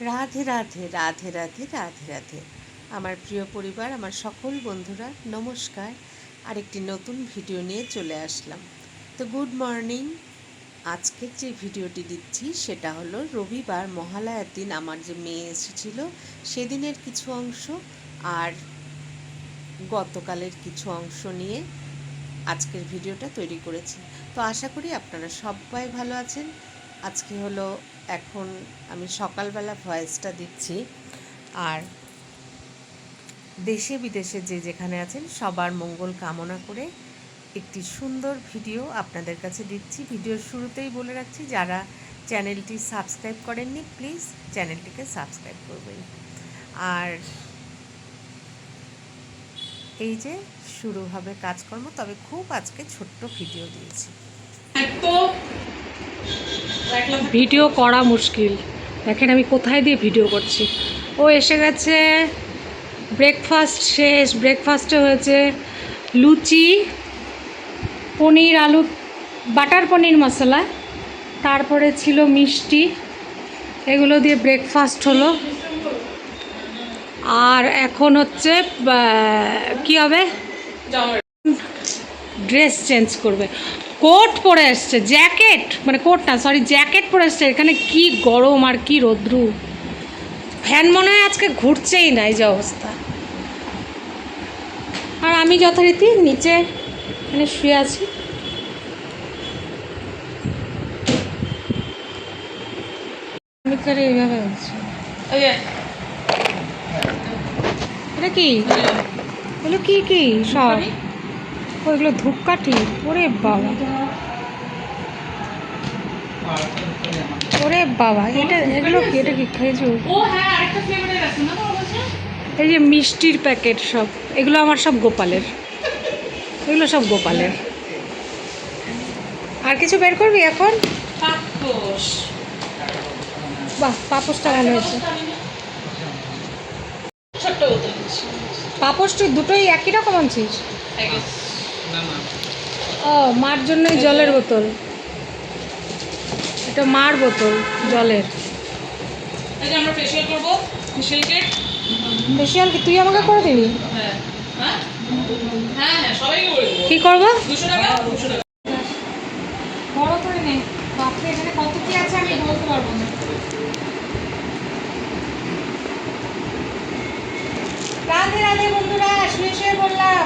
রাধে রাধে রাধে রাধে রাধে রাধে। আমার প্রিয় পরিবার, আমার সকল বন্ধুরা, নমস্কার। আরেকটি নতুন ভিডিও নিয়ে চলে আসলাম। তো গুড মর্নিং। আজকের যে ভিডিওটি দিচ্ছি, সেটা হলো রবিবার মহালয়ার দিন আমার যে মেয়ে এসেছিল, সেদিনের কিছু অংশ আর গতকালের কিছু অংশ নিয়ে আজকের ভিডিওটা তৈরি করেছি। তো আশা করি আপনারা সবাই ভালো আছেন। আজকে হলো এখন আমি সকালবেলা ভয়েসটা দিচ্ছি। আর দেশে বিদেশে যে যেখানে আছেন, সবার মঙ্গল কামনা করে একটি সুন্দর ভিডিও আপনাদের কাছে দিচ্ছি। ভিডিওর শুরুতেই বলে রাখছি, যারা চ্যানেলটি সাবস্ক্রাইব করেননি, প্লিজ চ্যানেলটিকে সাবস্ক্রাইব করবেন। আর এই যে শুরু হবে কাজকর্ম, তবে খুব আজকে ছোট্ট ভিডিও দিয়েছি। ভিডিও করা মুশকিল। দেখেন আমি কোথায় দিয়ে ভিডিও করছি। ও এসে গেছে ব্রেকফাস্ট শেষ ব্রেকফাস্টে হয়েছে লুচি পনির আলু বাটার পনির মশলা তারপরে ছিল মিষ্টি এগুলো দিয়ে ব্রেকফাস্ট হলো। আর এখন হচ্ছে কি হবে? ড্রেস চেঞ্জ করবে। কোট পরে এসছে জ্যাকেট? মানে কোট না সরি জ্যাকেট পরে এসছে এখানে কি গরম আর কি রোদ্রু। ফ্যান মনে হয় আজকে ঘুরছেই না এই যে অবস্থা। আর আমি যথারীতি নিচে মানে শুয়ে আছি। আমি করে এইভাবে আছি এটা কি? এগুলো কি কি? সব। ওইগুলো ধূপকাঠি ওরে বাবা। ওরে বাবা এটা এগুলো কি এটা কি খেজুর? এই যে মিষ্টির প্যাকেট সব এগুলো আমার সব গোপালের। এগুলো সব গোপালের। আর কিছু বের করবি এখন? বাহ পাপোশটা ভালো হয়েছে। তুই দুটোই একই রকম আনছিস? ও মার জন্যই জলের বোতল। এটা মার বোতল জলের। আমরা করব কিট কি তুই আমাকে করে দিবি? হ্যাঁ। হ্যাঁ? হ্যাঁ হ্যাঁ সবাইকে করে দেবো। কি করব? দুশো টাকা? দুশো টাকা। বড় করে নে। বাপরে এখানে কত কি আছে আমি বলতে পারব না। রাধে রাধে বন্ধুরা শুয়ে শুয়ে বললাম।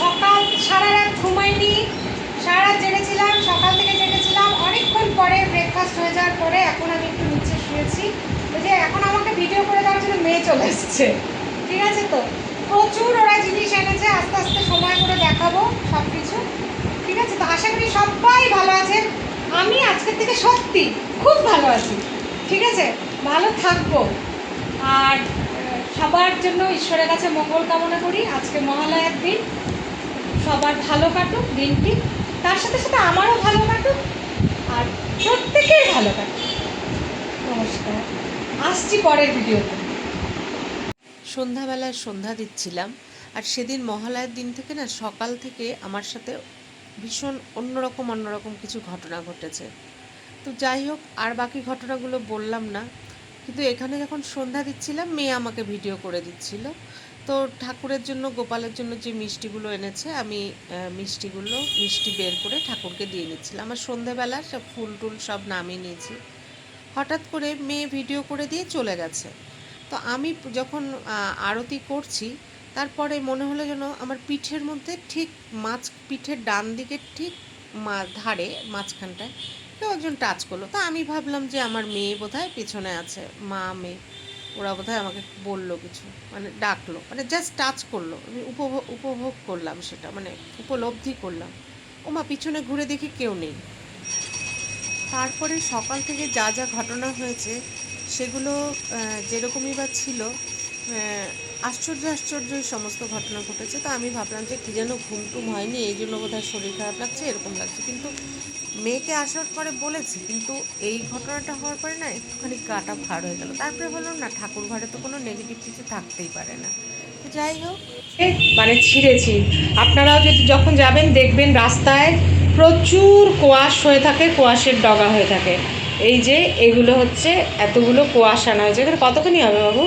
সকাল সারা রাত ঘুমাইনি, সারা রাত জেগেছিলাম, সকাল থেকে জেগেছিলাম। অনেকক্ষণ পরে ব্রেকফাস্ট হয়ে যাওয়ার পরে এখন আমি একটু নিচে শুয়েছি। যে এখন আমাকে ভিডিও করে দেওয়ার জন্য মেয়ে চলে এসছে। ঠিক আছে তো? প্রচুর ওরা জিনিস এনেছে, আস্তে আস্তে সময় করে দেখাবো সব কিছু ঠিক আছে তো? আশা করি সবাই ভালো আছেন। আমি আজকের থেকে সত্যি খুব ভালো আছি। ঠিক আছে? ভালো থাকব। আর সবার জন্য ঈশ্বরের কাছে মঙ্গল কামনা করি। আজকে মহালয়ার দিন। সবার ভালো কাটুক দিনটি। তার সাথে সাথে আমারও ভালো কাটুক আর প্রত্যেকের ভালো কাটুক। নমস্কার। আসছি পরের ভিডিওতে। সন্ধ্যাবেলায় সন্ধ্যা দিচ্ছিলাম আর সেদিন মহালয়ার দিন থেকে না সকাল থেকে আমার সাথে ভীষণ অন্যরকম অন্যরকম কিছু ঘটনা ঘটেছে। তো যাই হোক, আর বাকি ঘটনাগুলো বললাম না। কিন্তু এখানে যখন সন্ধ্যা দিচ্ছিলাম, মেয়ে আমাকে ভিডিও করে দিচ্ছিল। তো ঠাকুরের জন্য, গোপালের জন্য যে মিষ্টিগুলো এনেছে, আমি মিষ্টিগুলো, মিষ্টি বের করে ঠাকুরকে দিয়ে নিচ্ছিলাম। আমার সন্ধ্যাবেলা সব ফুল টুল সব নামিয়ে নিয়েছি। হঠাৎ করে মেয়ে ভিডিও করে দিয়ে চলে গেছে। তো আমি যখন আরতি করছি, তারপরে মনে হলো যেন আমার পিঠের মধ্যে ঠিক মাছ, পিঠের ডান দিকে ঠিক মা, ধারে, মাঝখানটায় কেউ একজন টাচ করল। তা আমি ভাবলাম যে আমার মেয়ে বোধহয় পেছনে আছে, মা, মেয়ে। ওরা বোধ আমাকে বলল কিছু মানে ডাকলো মানে জাস্ট টাচ করল। আমি উপভোগ উপভোগ করলাম সেটা মানে উপলব্ধি করলাম। ও মা পিছনে ঘুরে দেখি কেউ নেই। তারপরে সকাল থেকে যা যা ঘটনা হয়েছে, সেগুলো যেরকমই বা ছিল আশ্চর্য আশ্চর্যই সমস্ত ঘটনা ঘটেছে। তো আমি ভাবলাম যে কী যেন ঘুম টুম হয়নি, এই জন্য বোধহয় শরীর খারাপ লাগছে, এরকম লাগছে। কিন্তু মেয়েকে আসার পরে বলেছি, কিন্তু এই ঘটনাটা হওয়ার পরে না একটুখানি গাটা ভার হয়ে গেল। তারপরে বললাম, না, ঠাকুর ঘরে তো কোনো নেগেটিভ কিছু থাকতেই পারে না। তো যাই হোক। মানে ছিঁড়েছি। আপনারাও যদি যখন যাবেন, দেখবেন রাস্তায় প্রচুর কোয়াশ হয়ে থাকে, কোয়াশের ডগা হয়ে থাকে। এই যে, এগুলো হচ্ছে এতগুলো কোয়াশ আনা হয়েছে। এখানে কতখানি হবে বাবু?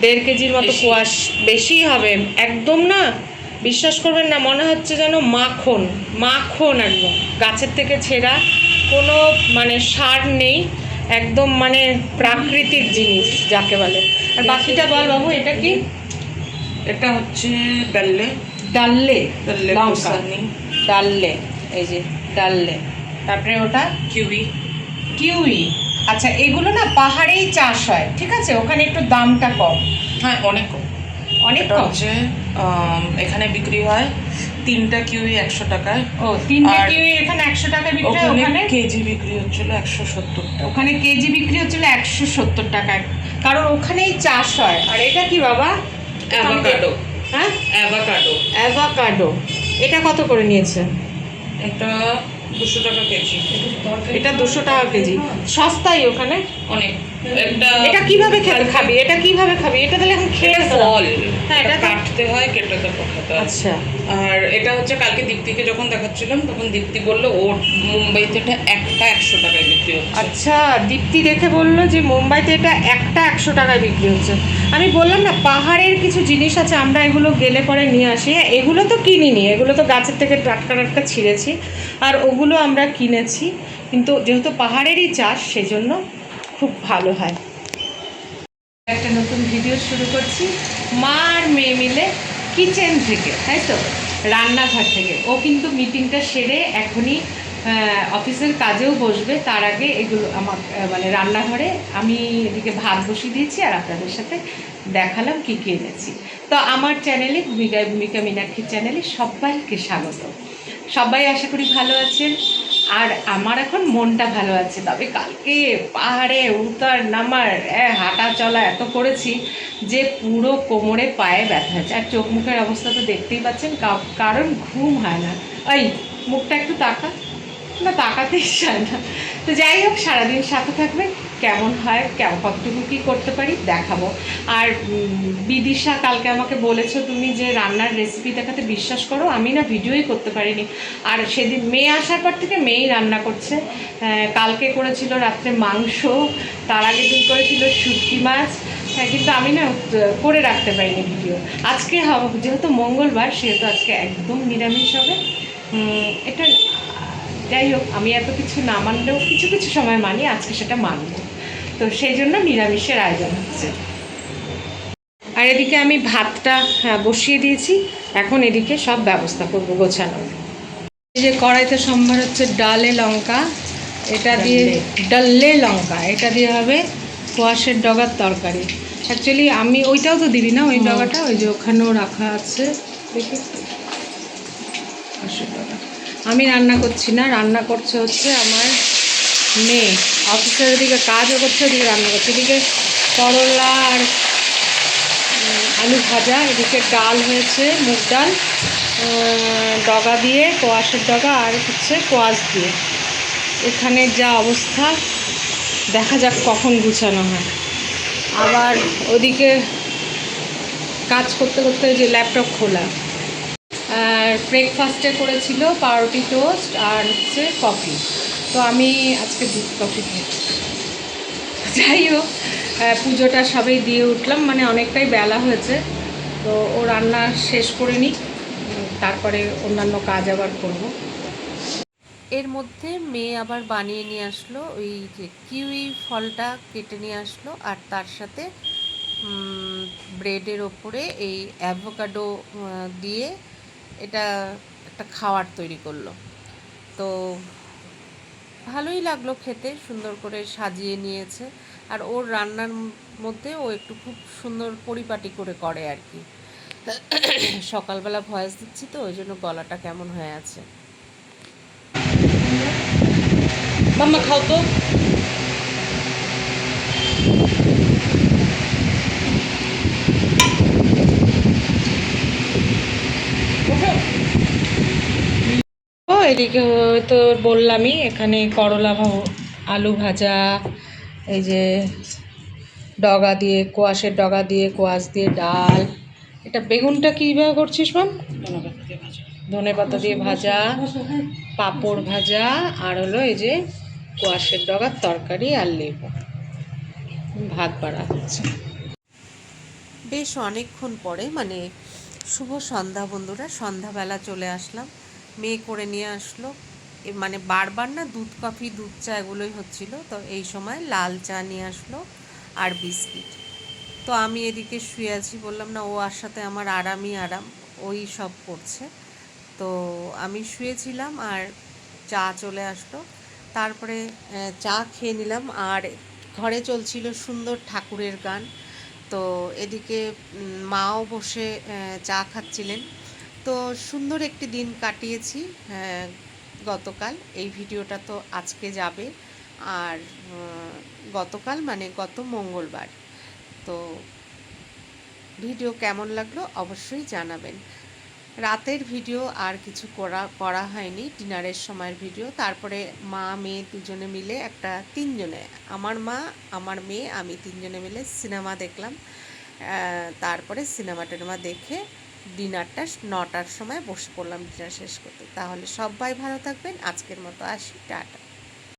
দেড় কেজির মতো। কোয়াশ। বেশি হবে। একদম না। বিশ্বাস করবেন না মনে হচ্ছে যেন মাখন। মাখন একদম। গাছের থেকে ছেঁড়া কোনো মানে সার নেই। একদম মানে প্রাকৃতিক জিনিস যাকে বলে। আর বাকিটা বল বাবু এটা কি? এটা হচ্ছে ডাল্লে ডাললে লঙ্কা। ডাললে এই যে ডাললে তারপরে ওটা? কিউই। কিউই। আচ্ছা এগুলো না পাহাড়েই চাষ হয় ঠিক আছে? ওখানে একটু দামটা কম। হ্যাঁ অনেক কম। অনেক কম? হচ্ছে এখানে বিক্রি হয় তিনটা কিউই একশো টাকায়। ও তিনটে কিউই এখানে একশো টাকা বিক্রি হয় ওখানে ওখানে? কেজি বিক্রি হচ্ছিল একশো সত্তর ওখানে কেজি বিক্রি হচ্ছিল একশো সত্তর টাকায়। কারণ ওখানেই চাষ হয়। আর এটা কি বাবা? অ্যাভোকাডো হ্যাঁ? অ্যাভোকাডো অ্যাভাকাডো এটা কত করে নিয়েছে? এটা দুশো টাকা কেজি। এটা দুশো টাকা কেজি। সস্তাই ওখানে? অনেক। একটা এটা কীভাবে খাবি? এটা কীভাবে খাবি? এটা তাহলে এখন এটা ফল। হ্যাঁ, এটা কাটতে হয় কেটে তারপর খেতে আচ্ছা। আর এটা হচ্ছে কালকে দীপ্তিকে যখন দেখাচ্ছিলাম তখন দীপ্তি বলল ও মুম্বাইতে এটা একটা একশো টাকায় বিক্রি হচ্ছে। আচ্ছা দীপ্তি দেখে বলল যে মুম্বাইতে এটা একটা একশো টাকায় বিক্রি হচ্ছে। আমি বললাম না পাহাড়ের কিছু জিনিস আছে আমরা এগুলো গেলে পরে নিয়ে আসি। এগুলো তো কিনিনি এগুলো তো গাছের থেকে টাটকা টাটকা ছিঁড়েছি। আর ওগুলো আমরা কিনেছি, কিন্তু যেহেতু পাহাড়েরই চাষ, সেজন্য খুব ভালো হয়। একটা নতুন ভিডিও শুরু করছি। মা আর মেয়ে মিলে কিচেন থেকে, তাই তো? রান্নাঘর থেকে। ও কিন্তু মিটিংটা সেরে এখনই অফিসের কাজেও বসবে। তার আগে এগুলো আমার মানে রান্নাঘরে আমি এদিকে ভাত বসিয়ে দিয়েছি আর আপনাদের সাথে দেখালাম কী কী এনেছি। তো আমার চ্যানেলে ভূমিকায় ভূমিকা মীনাক্ষীর চ্যানেলে সবাইকে স্বাগত। সবাই আশা করি ভালো আছেন। আর আমার এখন মনটা ভালো আছে, তবে কালকে পাহাড়ে উতার নামার হাঁটা চলা এত করেছি যে পুরো কোমরে পায়ে ব্যথা হচ্ছে। আর চোখ মুখের অবস্থা তো দেখতেই পাচ্ছেন কারণ ঘুম হয় না। এই, মুখটা একটু তাকা। না, তাকাতেই চায় না। তো যাই হোক, সারাদিন সাথে থাকবে কেমন হয় কতটুকু কী করতে পারি দেখাবো। আর বিদিশা কালকে আমাকে বলেছ তুমি যে রান্নার রেসিপি দেখাতে বিশ্বাস করো, আমি না ভিডিওই করতে পারিনি। আর সেদিন, মেয়ে আসার পর থেকে মেয়েই রান্না করছে। কালকে করেছিল রাত্রে মাংস, তার আগে দিন করেছিল শুটকি মাছ। হ্যাঁ কিন্তু আমি না করে রাখতে পারিনি ভিডিও। আজকে যেহেতু মঙ্গলবার, সেহেতু আজকে একদম নিরামিষ হবে। এটা যাই হোক আমি এত কিছু না মানলেও কিছু কিছু সময় মানি আজকে সেটা মানব। তো সেই জন্য নিরামিষের আয়োজন হচ্ছে। আর এদিকে আমি ভাতটা বসিয়ে দিয়েছি। এখন এদিকে সব ব্যবস্থা করব গোছানো এই যে কড়াইতে সম্ভার হচ্ছে ডালে লঙ্কা এটা দিয়ে ডাল্লে লঙ্কা এটা দিয়ে হবে কোয়াশের ডগার তরকারি। অ্যাকচুয়ালি আমি ওইটাও তো দিবি না ওই ডগাটা? ওই যে ওখানেও রাখা আছে। দেখি। কোয়াশের ডগা আমি রান্না করছি না, রান্না করছে হচ্ছে আমার মেয়ে। অফিসের ওদিকে কাজও করছে, ওদিকে রান্না করছে। এদিকে করলা আর আলু ভাজা, এদিকে ডাল হয়েছে, মুগ ডাল ডগা দিয়ে, কোয়াশের ডগা আর হচ্ছে কোয়াশ দিয়ে। এখানে যা অবস্থা, দেখা যাক কখন গুছানো হয়। আবার ওদিকে কাজ করতে করতে যে ল্যাপটপ খোলা। আর ব্রেকফাস্টে করেছিল পাউরুটি টোস্ট আর হচ্ছে কফি তো আমি আজকে দুধ কফি খেয়েছি। যাই হোক পুজোটা সবাই দিয়ে উঠলাম মানে অনেকটাই বেলা হয়েছে। তো ও রান্না শেষ করে নিই তারপরে অন্যান্য কাজ আবার করব। এর মধ্যে মেয়ে আবার বানিয়ে নিয়ে আসলো, ওই যে কিউই ফলটা কেটে নিয়ে আসলো, আর তার সাথে ব্রেডের ওপরে এই অ্যাভোকাডো দিয়ে এটা একটা খাওয়ার তৈরি করল। তো ভালোই লাগল খেতে, সুন্দর করে সাজিয়ে নিয়েছে। আর ওর রান্নার মধ্যে ও একটু খুব সুন্দর পরিপাটি করে করে আর কি। সকালবেলা ভয়েস দিচ্ছি তো, ওই জন্য গলাটা কেমন হয়ে আছে। মাম্মা, খাও তো। এদিকে তো বললামই, এখানে করলা আলু ভাজা, এই যে ডগা দিয়ে, কোয়াশের ডগা দিয়ে, কোয়াশ দিয়ে ডাল। এটা বেগুনটা কীভাবে করছিস মাম ধনে পাতা দিয়ে ভাজা, পাঁপড় ভাজা, আর হলো এই যে কোয়াশের ডগার তরকারি আর লেবু। ভাত বাড়া হচ্ছে। বেশ অনেকক্ষণ পরে মানে শুভ সন্ধ্যা বন্ধুরা, সন্ধ্যাবেলা চলে আসলাম। মেয়ে করে নিয়ে আসলো। মানে বারবার না দুধ, কফি, দুধ চা এগুলোই হচ্ছিল। তো এই সময় লাল চা নিয়ে আসলো আর বিস্কিট। তো আমি এদিকে শুয়ে আছি, বললাম, না, ও আর সাথে আমার আরামই আরাম, ওই সব করছে। তো আমি শুয়েছিলাম আর চা চলে আসলো। তারপরে চা খেয়ে নিলাম আর ঘরে চলছিল সুন্দর ঠাকুরের গান। তো এদিকে মাও বসে চা খাচ্ছিলেন। তো সুন্দর একটি দিন কাটিয়েছি আহ, গতকাল। এই ভিডিওটা তো আজকে যাবে। আর গতকাল মানে গত মঙ্গলবার। তো ভিডিও কেমন লাগল অবশ্যই জানাবেন। রাতের ভিডিও আর কিছু করা করা হয়নি ডিনারের সময়ের ভিডিও। তারপরে মা মেয়ে দুজনে মিলে একটা তিনজনে আমার মা আমার মেয়ে আমি তিনজনে মিলে সিনেমা দেখলাম। তারপরে সিনেমা টিনেমা দেখে ডিনারটা নটার সময় বসে পড়লাম, ডিনার শেষ করতে। তাহলে সবাই ভালো থাকবেন। আজকের মতো আসি, টাটা।